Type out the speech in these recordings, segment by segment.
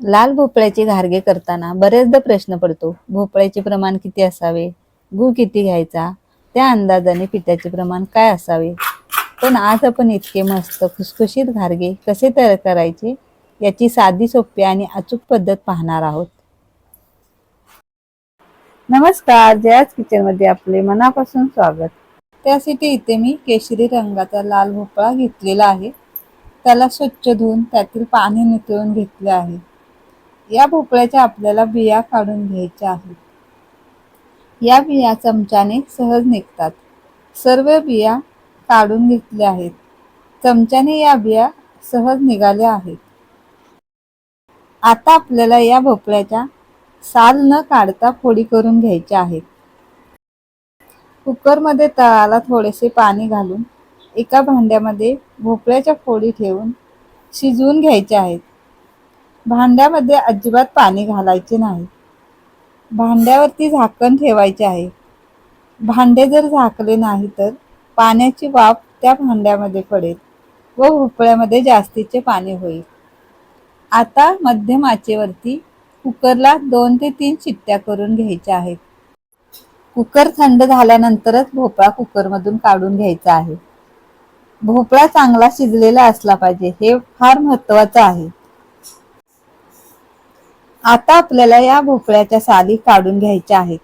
लाल भोपळ्याचे घारगे करताना बरेचदा प्रश्न पडतो भोपळ्याचे प्रमाण किती असावे? गूळ किती घ्यायचा? त्या अंदाजाने पिठाचे प्रमाण काय असावे? पण आज आपण इतके मस्त खुसखुशीत घारगे कसे तयार करायचे याची साधी सोपी आणि अचूक पद्धत पाहणार आहोत. नमस्कार जयाज किचनमध्ये आपले मनापासून स्वागत. त्यासाठी इथे मी केशरी रंगाचा लाल भोपळा घेतलेला आहे. त्याला स्वच्छ धुवून त्यातील पाणी निथळून घेतले आहे. या भोपळ्याच्या आपल्याला बिया काढून घ्यायच्या आहेत. या बिया चमच्याने सहज निघतात. सर्व बिया काढून घेतल्या आहेत. चमच्याने या बिया सहज निघाल्या आहेत. आता आपल्याला या भोपळ्याच्या साल न काढता फोडी करून घ्यायच्या आहेत. कुकरमध्ये तळाला थोडेसे पाणी घालून एका भांड्यामध्ये भोपळ्याच्या फोडी ठेवून शिजवून घ्यायच्या आहेत. भांड्यामध्ये अजिबात पाणी घालायचे नाही. भांड्यावरती झाकण ठेवायचे आहे. भांडे जर झाकले नाही तर पाण्याची वाफ त्या भांड्यामध्ये पडेल व भोपळ्यामध्ये जास्तीचे पाणी होईल. आता मध्यम आचेवरती कुकरला दोन ते तीन शिट्ट्या करून घ्यायच्या आहेत. कुकर थंड झाल्यानंतरच भोपळा कुकरमधून काढून घ्यायचा आहे. भोपळा चांगला शिजलेला असला पाहिजे हे फार महत्वाचं आहे. आता आपल्याला या भोपळ्याच्या साली काढून घ्यायच्या आहेत.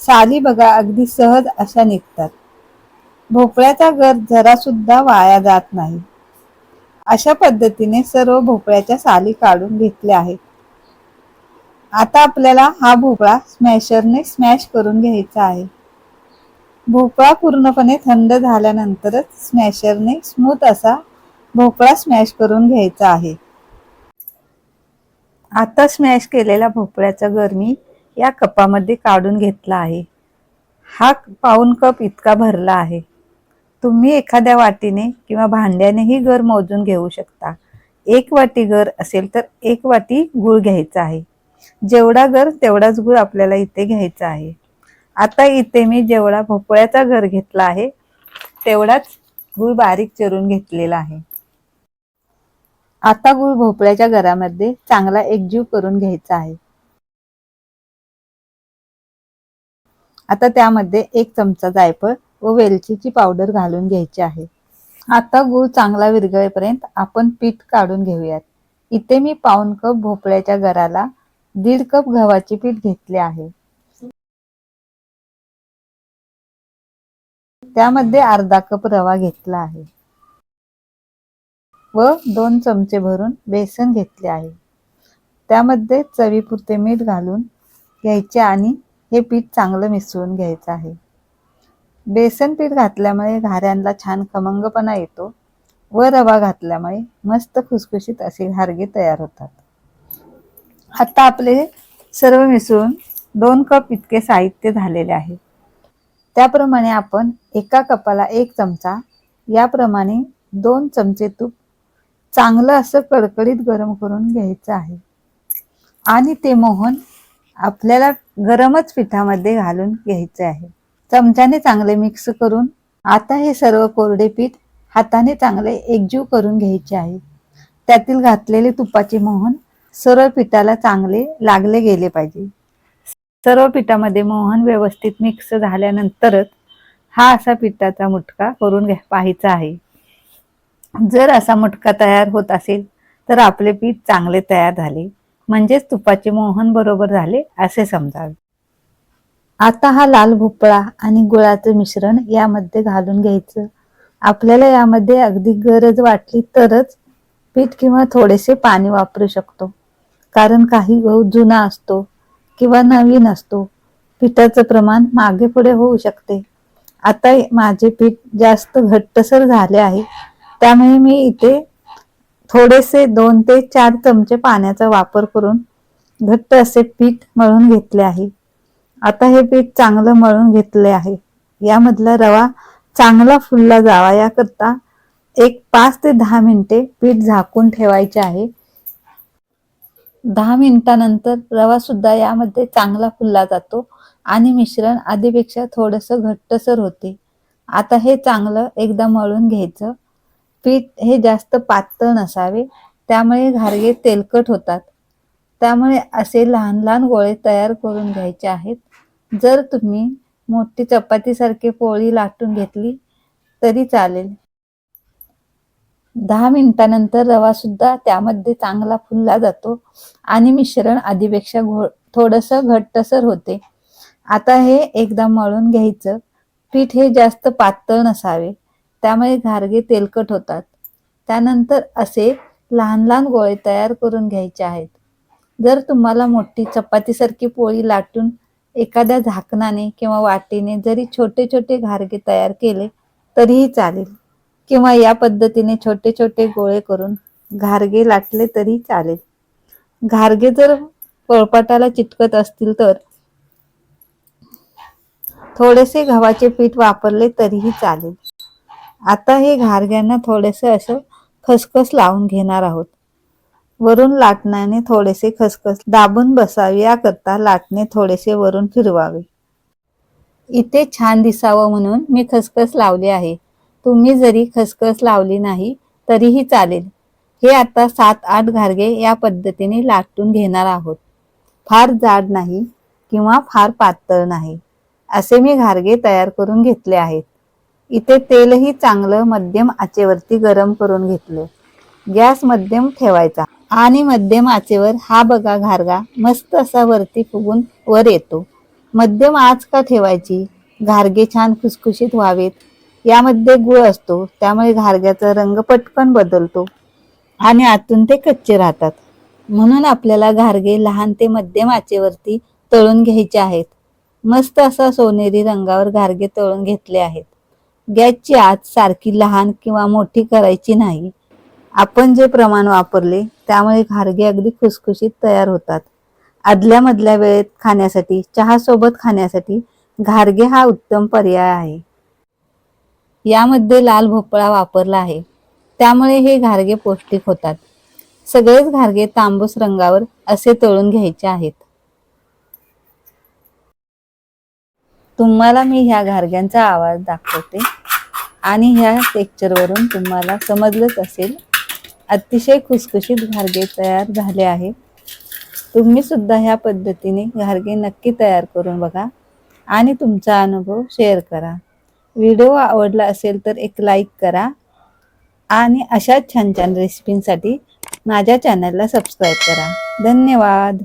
साली बघा अगदी सहज अशा निघतात. भोपळ्याचा गर जरा सुद्धा वाया जात नाही. अशा पद्धतीने सर्व भोपळ्याच्या साली काढून घेतल्या आहेत. आता आपल्याला हा भोपळा स्मॅशरने स्मॅश करून घ्यायचा आहे. भोपळा पूर्णपणे थंड झाल्यानंतरच स्मॅशरने स्मूथ असा भोपळा स्मॅश करून घ्यायचा आहे. आता स्मॅश केलेला भोपळ्याचा गरमी या कपामध्ये काढून घेतला आहे. हा पाऊन कप इतका भरला आहे. तुम्ही एखाद्या वाटीने किंवा भांड्यानेही गर मोजून घेऊ शकता. एक वाटी गर असेल तर एक वाटी गूळ घ्यायचा आहे. जेवढा गर तेवढाच गूळ आपल्याला इथे घ्यायचा आहे. आता इथे मी जेवढा भोपळ्याचा घर घेतला आहे तेवढाच गूळ बारीक चिरून घेतलेला आहे. आता गुळ भोपळ्याच्या घरामध्ये चांगला एकजीव करून घ्यायचा आहे. आता त्यामध्ये एक चमचा जायफळ व वेलचीची पावडर घालून घ्यायची आहे. आता गूळ चांगला विरघळेपर्यंत आपण पीठ काढून घेऊयात. इथे मी पाऊन कप भोपळ्याच्या गराला दीड कप गव्हाचे पीठ घेतले आहे. त्यामध्ये अर्धा कप रवा घेतला आहे. व दोन चमचे भरून बेसन घेतले आहे. त्यामध्ये चवीपुरते मीठ घालून घ्यायचे आणि हे पीठ चांगलं मिसळून घ्यायचं आहे. बेसन पीठ घातल्यामुळे घाऱ्यांना छान खमंगपणा येतो व रवा घातल्यामुळे मस्त खुसखुशीत असे घारगे तयार होतात. आता आपले सर्व मिसळून दोन कप इतके साहित्य झालेले आहे. त्याप्रमाणे आपण एका कपाला एक चमचा याप्रमाणे दोन चमचे तूप चांगलं असं कडकडीत गरम करून घ्यायचं आहे. आणि ते मोहन आपल्याला गरमच पिठामध्ये घालून घ्यायचे आहे. चमच्याने चांगले मिक्स करून आता हे सर्व कोरडे पीठ हाताने चांगले एकजीव करून घ्यायचे आहे. त्यातील घातलेले तुपाचे मोहन सर्व पिठाला चांगले लागले गेले पाहिजे. सर्व पिठामध्ये मोहन व्यवस्थित मिक्स झाल्यानंतरच हा असा पिठाचा मुटका करून घ्या पाहायचा आहे. जर असा मुटका तयार होत असेल तर आपले पीठ चांगले तयार झाले. म्हणजेच तुपाचे मोहन बरोबर झाले असे समजावे. आता हा लाल भोपळा आणि गुळाचं मिश्रण यामध्ये घालून घ्यायचं. आपल्याला यामध्ये अगदी गरज वाटली तरच पीठ किंवा थोडेसे पाणी वापरू शकतो. कारण काही गहू जुना असतो किंवा नवीन असतो. पिठाचं प्रमाण मागे पुढे होऊ शकते. आता माझे पीठ जास्त घट्टसर झाले आहे. त्यामुळे मी इथे थोडेसे दोन ते चार चमचे पाण्याचा वापर करून घट्ट असे पीठ मळून घेतले आहे. आता हे पीठ चांगलं मळून घेतले आहे. यामधला रवा चांगला फुलला जावा याकरता एक पाच ते दहा मिनिटे पीठ झाकून ठेवायचे आहे. दहा मिनिटानंतर रवा सुद्धा यामध्ये चांगला फुलला जातो आणि मिश्रण आधीपेक्षा थोडस घट्टसर होते. आता हे चांगलं एकदा मळून घ्यायचं. पीठ हे जास्त पातळ नसावे त्यामुळे घारगे तेलकट होतात. त्यामुळे असे लहान लहान गोळे तयार करून घ्यायचे आहेत. जर तुम्ही मोठी चपातीसारखी पोळी लाटून घेतली तरी चालेल. दहा मिनिटानंतर रवा सुद्धा त्यामध्ये चांगला फुलला जातो आणि मिश्रण आधीपेक्षा घो थोडंसं घट्टसर होते. आता हे एकदा मळून घ्यायचं. पीठ हे जास्त पातळ नसावे. त्यामुळे घारगे तेलकट होतात. त्यानंतर असे लहान लहान गोळे तयार करून घ्यायचे आहेत. जर तुम्हाला मोठी चपातीसारखी पोळी लाटून एखाद्या झाकणाने किंवा वाटीने जरी छोटे छोटे घारगे तयार केले तरीही चालेल. किंवा या पद्धतीने छोटे छोटे गोळे करून घारगे लाटले तरी चालेल. घारगे जर पोळपाटाला चिटकत असतील तर थोडेसे गव्हाचे पीठ वापरले तरीही चालेल. आता हे घारग्यांना थोडेसे असं खसखस लावून घेणार आहोत. वरून लाटण्याने थोडेसे खसखस दाबून बसावे याकरता लाटणे थोडेसे वरून फिरवावे. इथे छान दिसावं म्हणून मी खसखस लावली आहे. तुम्ही जरी खसखस लावली नाही तरीही चालेल. हे आता सात आठ घारगे या पद्धतीने लाटून घेणार आहोत. फार जाड नाही किंवा फार पातळ नाही असे मी घारगे तयार करून घेतले आहेत. इथे तेलही चांगलं मध्यम आचेवरती गरम करून घेतलं. गॅस मध्यम ठेवायचा. आणि मध्यम आचेवर हा बघा घारगा मस्त असा वरती फुगून वर येतो. मध्यम आच का ठेवायची? घारगे छान खुसखुशीत व्हावेत. यामध्ये गुळ असतो त्यामुळे घारग्याचा रंग पटकन बदलतो. आणि आतून ते कच्चे राहतात. म्हणून आपल्याला घारगे लहान ते मध्यम आचेवरती तळून घ्यायचे आहेत. मस्त असा सोनेरी रंगावर घारगे तळून घेतले आहेत. गॅसची आत सारखी लहान किंवा मोठी करायची नाही. आपण जे प्रमाण वापरले त्यामुळे घारगे अगदी खुसखुशीत तयार होतात. आदल्या मधल्या वेळेत खाण्यासाठी चहा सोबत खाण्यासाठी घारगे हा उत्तम पर्याय आहे. यामध्ये लाल भोपळा वापरला आहे. त्यामुळे हे घारगे पौष्टिक होतात. सगळेच घारगे तांबूस रंगावर असे तळून घ्यायचे आहेत. तुम्हाला मी ह्या घारग्यांचा आवाज दाखवते. आणि ह्या टेक्चरवरून तुम्हाला समजलंच असेल. अतिशय खुसखुशीत घारगे तयार झाले आहे तुम्ही सुद्धा ह्या पद्धतीने घारगे नक्की तयार करून बघा. आणि तुमचा अनुभव शेअर करा. व्हिडिओ आवडला असेल तर एक लाईक करा. आणि अशाच छान छान रेसिपींसाठी माझ्या चॅनलला सबस्क्राईब करा. धन्यवाद.